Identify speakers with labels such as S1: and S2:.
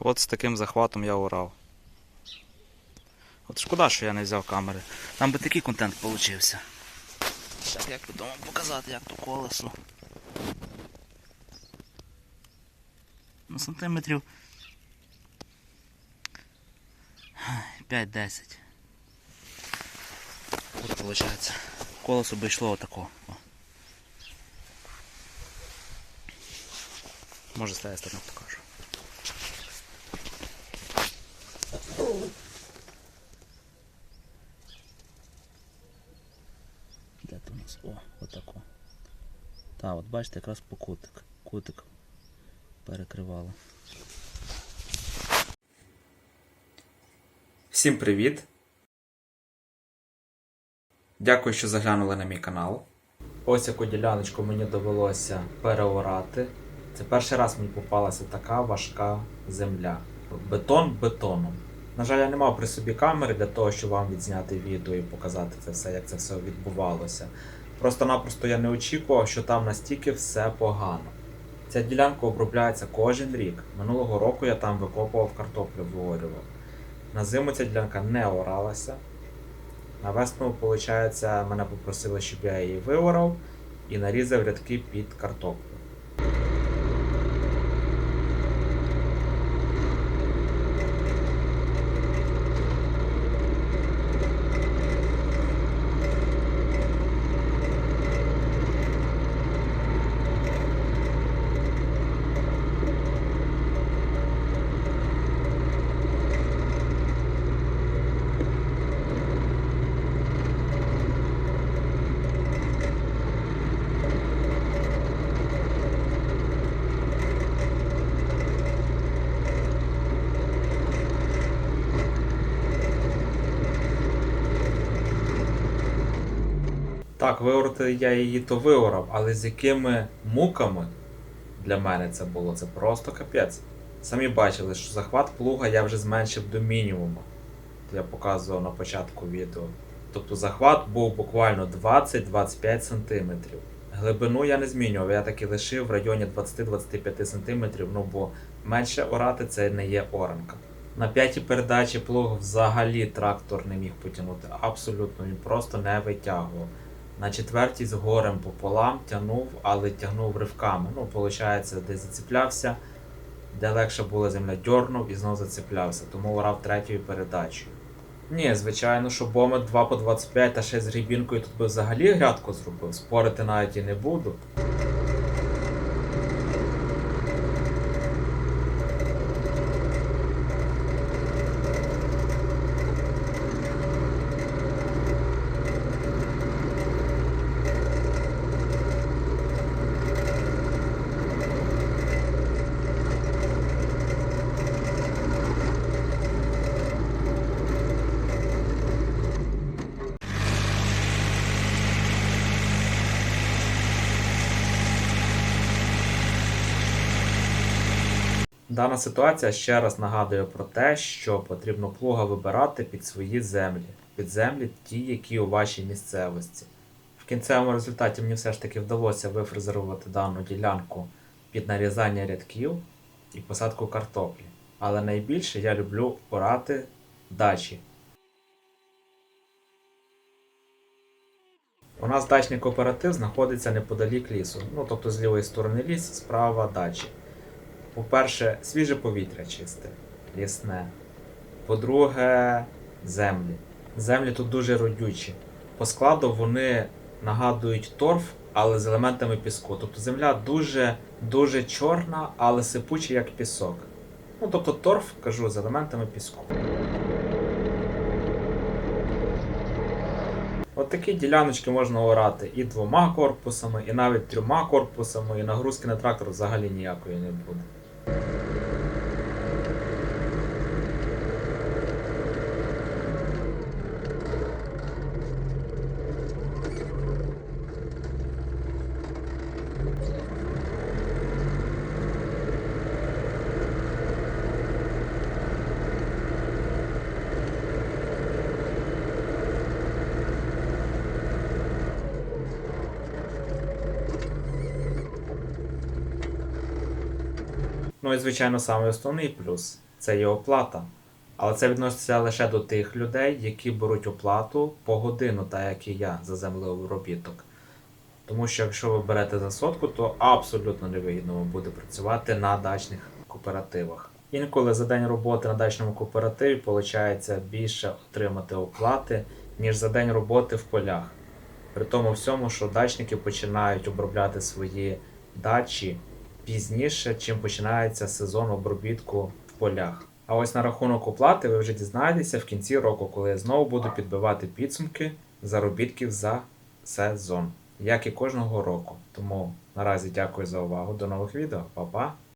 S1: От з таким захватом я урав. От шкода, що я не взяв камери. Там би такий контент получився. Так, як вам показати, як то колесо. Ну, сантиметрів 5-10. От виходить. Колесо би йшло отако. Може з тієї сторони покажу. Де то у нас? О, отако. Та, от бачите, якраз по кутик. Кутик перекривало.
S2: Всім привіт! Дякую, що заглянули на мій канал. Ось яку діляночку мені довелося переорати. Це перший раз мені попалася така важка земля. Бетон бетоном. На жаль, я не мав при собі камери для того, щоб вам відзняти відео і показати це все, як це все відбувалося. Просто-напросто я не очікував, що там настільки все погано. Ця ділянка обробляється кожен рік. Минулого року я там викопував картоплю, виорював. На зиму ця ділянка не оралася. На весну, виходить, мене попросили, щоб я її виорав і нарізав рядки під картоплю. Так, виорати я її то виорав, але з якими муками для мене це було, це просто капець. Самі бачили, що захват плуга я вже зменшив до мінімуму. Я показував на початку відео. Тобто захват був буквально 20-25 см. Глибину я не змінював, я так і лишив в районі 20-25 см, ну бо менше орати це не є оранка. На п'ятій передачі плуг взагалі трактор не міг потягнути. Абсолютно, він просто не витягував. На четвертій з горем пополам тягнув, але тягнув ривками. Ну, виходить, де зацеплявся, де легше була земля, дьорнув і знов зацеплявся, тому орав третьою передачею. Ні, звичайно, що бомет 2 по 25 та ще з грібінкою тут би взагалі грядку зробив. Спорити навіть і не буду. Дана ситуація ще раз нагадує про те, що потрібно плуга вибирати під свої землі, під землі ті, які у вашій місцевості. В кінцевому результаті мені все ж таки вдалося вифрезерувати дану ділянку під нарізання рядків і посадку картоплі. Але найбільше я люблю орати дачі. У нас дачний кооператив знаходиться неподалік лісу. Ну, тобто з лівої сторони ліс, справа дачі. По-перше, свіже повітря чисте, лісне. По-друге, землі. Землі тут дуже родючі. По складу вони нагадують торф, але з елементами піску. Тобто земля дуже дуже чорна, але сипуча, як пісок. Ну, тобто торф, кажу, з елементами піску. От такі діляночки можна орати і двома корпусами, і навіть трьома корпусами, і нагрузки на трактор взагалі ніякої не буде. Ну і звичайно, самий основний плюс. це є оплата. Але це відноситься лише до тих людей, які беруть оплату по годину, так як і я за землеобробіток. Тому що якщо ви берете за сотку, то абсолютно невигідно вам буде працювати на дачних кооперативах. Інколи за день роботи на дачному кооперативі виходить більше отримати оплати, ніж за день роботи в полях. При тому всьому, що дачники починають обробляти свої дачі пізніше, чим починається сезон обробітку в полях. А ось на рахунок оплати ви вже дізнаєтеся в кінці року, коли я знову буду підбивати підсумки заробітків за сезон, як і кожного року. Тому наразі дякую за увагу. До нових відео. Па-па!